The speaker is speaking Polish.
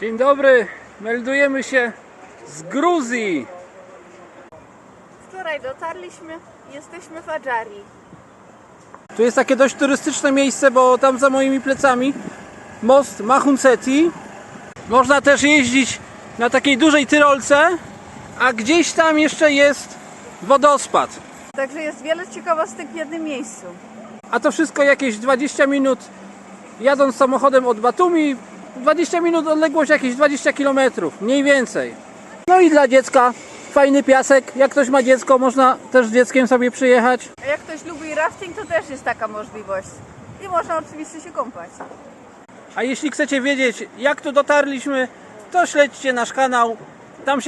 Dzień dobry, meldujemy się z Gruzji. Wczoraj dotarliśmy, jesteśmy w Adżarii. Tu jest takie dość turystyczne miejsce, bo tam za moimi plecami most Mahunceti. Można też jeździć na takiej dużej tyrolce, a gdzieś tam jeszcze jest wodospad. Także jest wiele ciekawostek w jednym miejscu. A to wszystko jakieś 20 minut jadąc samochodem od Batumi. 20 minut odległość jakieś 20 km, mniej więcej. No i dla dziecka fajny piasek. Jak ktoś ma dziecko, można też z dzieckiem sobie przyjechać. A jak ktoś lubi rafting, to też jest taka możliwość. I można oczywiście się kąpać. A jeśli chcecie wiedzieć, jak tu dotarliśmy, to śledźcie nasz kanał. Tam się